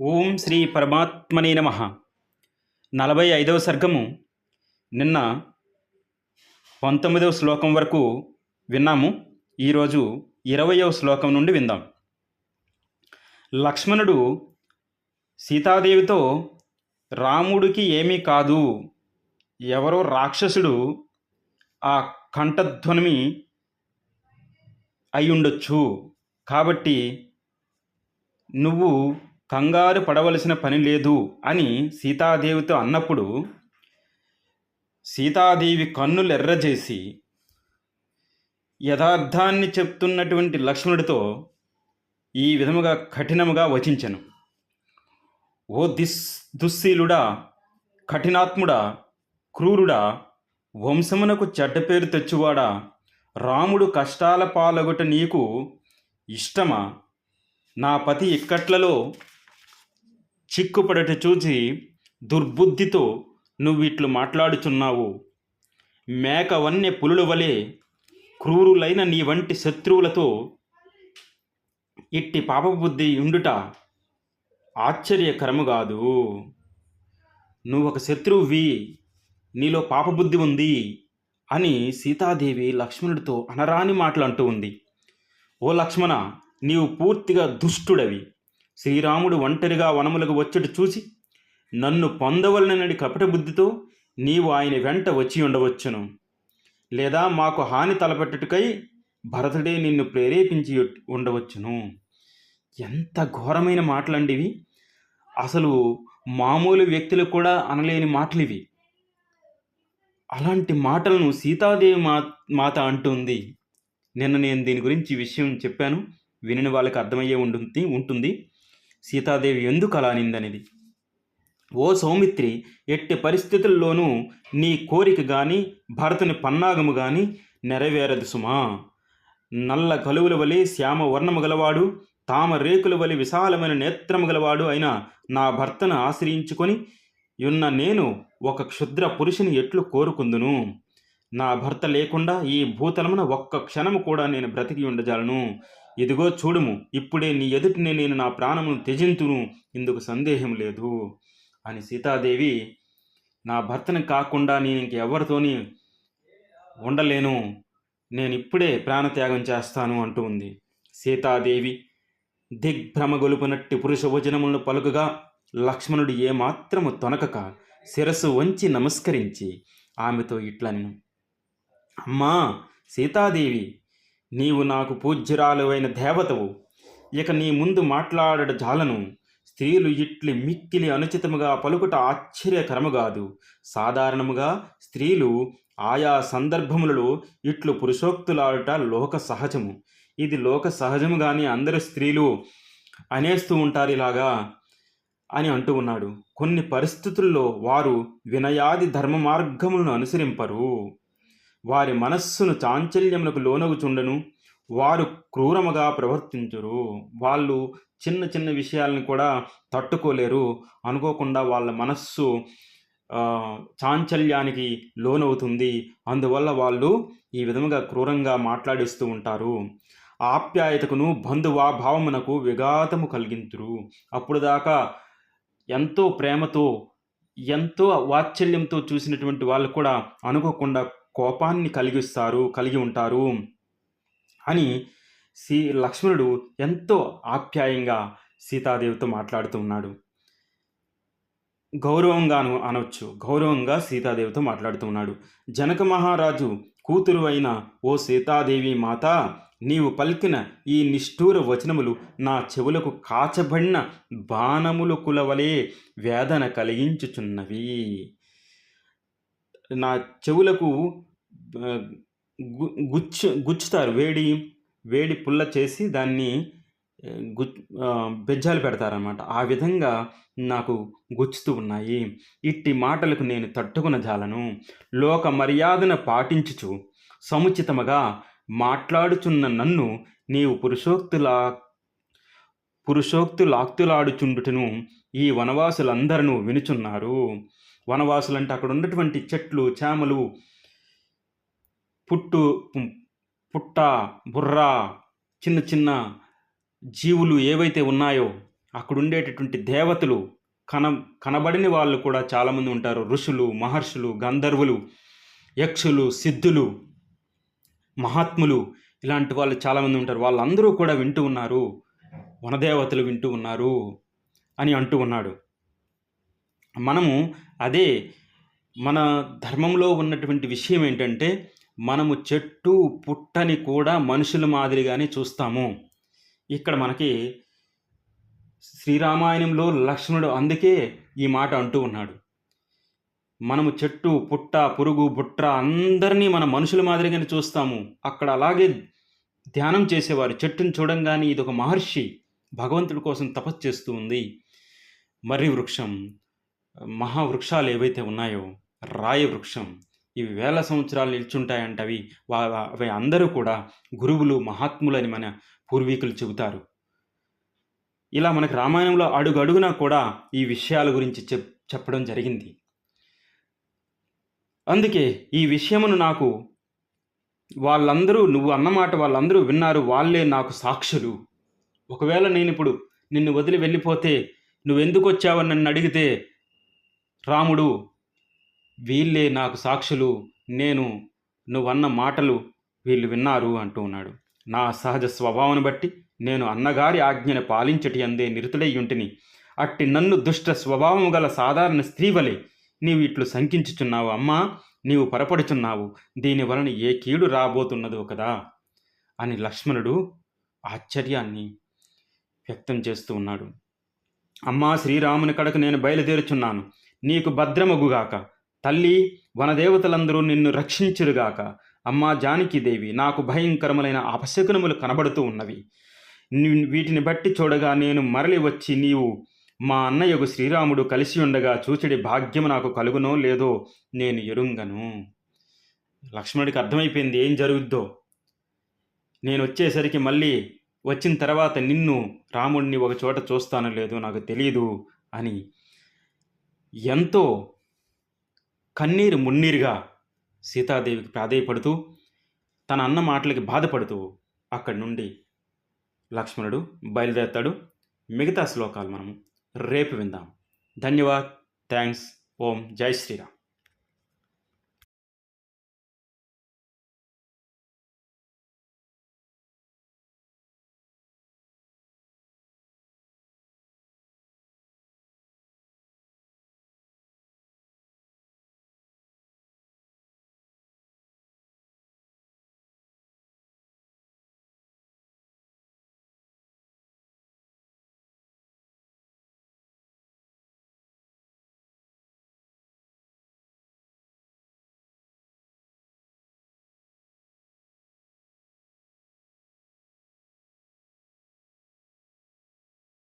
ఓం శ్రీ పరమాత్మనే నమ. నలభై ఐదవ సర్గము. నిన్న పంతొమ్మిదవ శ్లోకం వరకు విన్నాము. ఈరోజు ఇరవయవ శ్లోకం నుండి విందాం. లక్ష్మణుడు సీతాదేవితో రాముడికి ఏమీ కాదు. ఎవరో రాక్షసుడు ఆ కంఠధ్వని అయి ఉండొచ్చు కాబట్టి నువ్వు కంగారు పడవలసిన పని లేదు అని సీతాదేవితో అన్నప్పుడు సీతాదేవి కన్నులు ఎర్రజేసి యథార్థాన్ని చెప్తున్నటువంటి లక్ష్మణుడితో ఈ విధముగా కఠినముగా వచించను. ఓ దిస్ దుశ్శీలుడా కఠినాత్ముడా క్రూరుడా వంశమునకు చెడ్డ పేరు తెచ్చువాడా రాముడు కష్టాల పాలగుట నీకు ఇష్టమా? నా పతి ఇక్కట్లలో చిక్కుపడట చూసి దుర్బుద్ధితో నువ్విట్లు మాట్లాడుచున్నావు. మేక వన్య పులుల వలె క్రూరులైన నీ వంటి శత్రువులతో ఇట్టి పాపబుద్ధి ఉండుట ఆశ్చర్యకరము కాదు. నువ్వు ఒక శత్రువువి నీలో పాపబుద్ధి ఉంది అని సీతాదేవి లక్ష్మణుడితో అనరాని మాటలు అంటూ ఉంది. ఓ లక్ష్మణ నీవు పూర్తిగా దుష్టుడవి. శ్రీరాముడు ఒంటరిగా వనములకు వచ్చుట చూసి నన్ను పొందవలనని కపట బుద్ధితో నీవు ఆయన వెంట వచ్చి ఉండవచ్చును. లేదా మాకు హాని తలపెట్టుటకై భరతుడే నిన్ను ప్రేరేపించి ఉండవచ్చును. ఎంత ఘోరమైన మాటలండివి. అసలు మామూలు వ్యక్తులు కూడా అనలేని మాటలు ఇవి అలాంటి మాటలను సీతాదేవి మా మాత అంటుంది. నిన్న నేను దీని గురించి విషయం చెప్పాను. వినని వాళ్ళకి అర్థమయ్యే ఉంటుంది ఉంటుంది. సీతాదేవి ఎందుకు అలా అనిందనేది? ఓ సౌమిత్రి ఎట్టి పరిస్థితుల్లోనూ నీ కోరిక కానీ భరతుని పన్నాగము కానీ నెరవేరదు సుమా. నల్ల కలువుల వలి శ్యామ వర్ణము గలవాడు తామ రేకుల వలి విశాలమైన నేత్రము గలవాడు అయిన నా భర్తను ఆశ్రయించుకొని ఉన్న నేను ఒక క్షుద్ర పురుషుని ఎట్లు కోరుకుందును? నా భర్త లేకుండా ఈ భూతలమున ఒక్క క్షణము కూడా నేను బ్రతికి ఉండజాలను. ఇదిగో చూడుము ఇప్పుడే నీ ఎదుటినే నేను నా ప్రాణమును త్యజింతును ఇందుకు సందేహం లేదు. అని సీతాదేవి నా భర్తని కాకుండా నేను ఇంకెవరితోని ఉండలేను నేను ఇప్పుడే ప్రాణత్యాగం చేస్తాను అంటూ ఉంది. సీతాదేవి దిగ్భ్రమగొలుపునట్టి పురుష వచనములను పలుకుగా లక్ష్మణుడు ఏమాత్రము తొనకక శిరస్సు వంచి నమస్కరించి ఆమెతో ఇట్లా నేను అమ్మా సీతాదేవి నీవు నాకు పూజ్యురాలువైన దేవతవు. ఇక నీ ముందు మాట్లాడట జాలను. స్త్రీలు ఇట్లి మిక్కిలి అనుచితముగా పలుకుట ఆశ్చర్యకరము కాదు సాధారణముగా స్త్రీలు ఆయా సందర్భములలో ఇట్లు పురుషోక్తులాడుట లోక సహజము ఇది లోక సహజము కానీ అందరు స్త్రీలు అనేస్తూ ఉంటారు ఇలాగా అని అంటూ ఉన్నాడు. కొన్ని పరిస్థితుల్లో వారు వినయాది ధర్మ మార్గములను అనుసరింపరు. వారి మనస్సును చాంచల్యములకు లోనగుచుండను. వారు క్రూరముగా ప్రవర్తించరు. వాళ్ళు చిన్న చిన్న విషయాలను కూడా తట్టుకోలేరు. అనుకోకుండా వాళ్ళ మనస్సు చాంచల్యానికి లోనవుతుంది. అందువల్ల వాళ్ళు ఈ విధముగా క్రూరంగా మాట్లాడిస్తూ ఉంటారు. ఆప్యాయతకును బంధువా భావమునకు విఘాతము కలిగింతురు. అప్పుడు దాకా ఎంతో ప్రేమతో ఎంతో వాత్సల్యంతో చూసినటువంటి వాళ్ళు కూడా అనుకోకుండా కోపాన్ని కలిగిస్తారు కలిగి ఉంటారు అని శ్రీ లక్ష్మణుడు ఎంతో ఆప్యాయంగా సీతాదేవితో మాట్లాడుతూ ఉన్నాడు. గౌరవంగాను అనవచ్చు గౌరవంగా సీతాదేవితో మాట్లాడుతూ ఉన్నాడు. జనక మహారాజు కూతురు అయిన ఓ సీతాదేవి మాత నీవు పలికిన ఈ నిష్ఠూర వచనములు నా చెవులకు కాచబడిన బాణములు కులవలే వేదన కలిగించుచున్నవి. నా చెవులకు గుచ్చు గుచ్చుతారు. వేడి వేడి పుల్ల చేసి దాన్ని గు బెజ్జాలు పెడతారనమాట ఆ విధంగా నాకు గుచ్చుతూ ఉన్నాయి. ఇట్టి మాటలకు నేను తట్టుకున్న జాలను. లోక మర్యాదను పాటించుచు సముచితముగా మాట్లాడుచున్న నన్ను నీవు పురుషోక్తులా పురుషోక్తులాక్తులాడుచుండుటను ఈ వనవాసులందరూ వినుచున్నారు. వనవాసులు అంటే అక్కడ ఉన్నటువంటి చెట్లు చేమలు పుట్టు పుట్ట బుర్ర చిన్న చిన్న జీవులు ఏవైతే ఉన్నాయో అక్కడ ఉండేటటువంటి దేవతలు కన కనబడిన వాళ్ళు కూడా చాలామంది ఉంటారు. ఋషులు మహర్షులు గంధర్వులు యక్షులు సిద్ధులు మహాత్ములు ఇలాంటి వాళ్ళు చాలామంది ఉంటారు. వాళ్ళందరూ కూడా వింటూ ఉన్నారు. వనదేవతలు వింటూ ఉన్నారు అని అంటూ ఉన్నాడు. మనము అదే మన ధర్మంలో ఉన్నటువంటి విషయం ఏంటంటే మనము చెట్టు పుట్టని కూడా మనుషుల మాదిరిగానే చూస్తాము. ఇక్కడ మనకి శ్రీరామాయణంలో లక్ష్మణుడు అందుకే ఈ మాట అంటూ ఉన్నాడు. మనము చెట్టు పుట్ట పురుగు బుట్ర అందరినీ మన మనుషుల మాదిరిగానే చూస్తాము. అక్కడ అలాగే ధ్యానం చేసేవారు. చెట్టును చూడంగానే ఇది ఒక మహర్షి భగవంతుడి కోసం తపస్సు చేస్తూ ఉంది. మర్రి వృక్షం మహావృక్షాలు ఏవైతే ఉన్నాయో రాయ వృక్షం ఇవి వేల సంవత్సరాలు నిల్చుంటాయంట అవి అవి అందరూ కూడా గురువులు మహాత్ములని మన పూర్వీకులు చెబుతారు. ఇలా మనకు రామాయణంలో అడుగడుగునా కూడా ఈ విషయాల గురించి చెప్ చెప్పడం జరిగింది. అందుకే ఈ విషయమును నాకు వాళ్ళందరూ నువ్వు అన్నమాట వాళ్ళందరూ విన్నారు వాళ్ళే నాకు సాక్షులు. ఒకవేళ నేను ఇప్పుడు నిన్ను వదిలి వెళ్ళిపోతే నువ్వెందుకు వచ్చావని నన్ను అడిగితే రాముడు వీళ్ళే నాకు సాక్షులు నేను నువ్వన్న మాటలు వీళ్ళు విన్నారు అంటూ ఉన్నాడు. నా సహజ స్వభావాన్ని బట్టి నేను అన్నగారి ఆజ్ఞను పాలించటి అందే నిరుతుడయ్యుంటిని. అట్టి నన్ను దుష్ట స్వభావము గల సాధారణ స్త్రీ వలె నీవు ఇట్లు శంకించుచున్నావు అమ్మా నీవు పొరపడుచున్నావు దీని వలన ఏ కీడు రాబోతున్నదో కదా? అని లక్ష్మణుడు ఆశ్చర్యాన్ని వ్యక్తం చేస్తూ ఉన్నాడు. అమ్మా శ్రీరాముని కడకు నేను బయలుదేరుచున్నాను. నీకు భద్రమగుగాక. తల్లి వనదేవతలందరూ నిన్ను రక్షించురుగాక. అమ్మా జానకీదేవి నాకు భయంకరములైన అపశకునములు కనబడుతూ ఉన్నవి. వీటిని బట్టి చూడగా నేను మరలి వచ్చి నీవు మా అన్నయ్యకు శ్రీరాముడు కలిసి ఉండగా చూచడి భాగ్యము నాకు కలుగునో లేదో నేను ఎరుంగను. లక్ష్మణుడికి అర్థమైపోయింది ఏం జరుగుద్దో. నేను వచ్చేసరికి మళ్ళీ వచ్చిన తర్వాత నిన్ను రాముడిని ఒక చోట చూస్తాను లేదో నాకు తెలియదు అని ఎంతో కన్నీరు మున్నీరుగా సీతాదేవికి ప్రాధేయపడుతూ తన అన్న మాటలకి బాధపడుతూ అక్కడి నుండి లక్ష్మణుడు బయలుదేరుతాడు. మిగతా శ్లోకాలు మనము రేపు విందాం. ధన్యవాద్. థ్యాంక్స్. ఓం. జై శ్రీరామ్.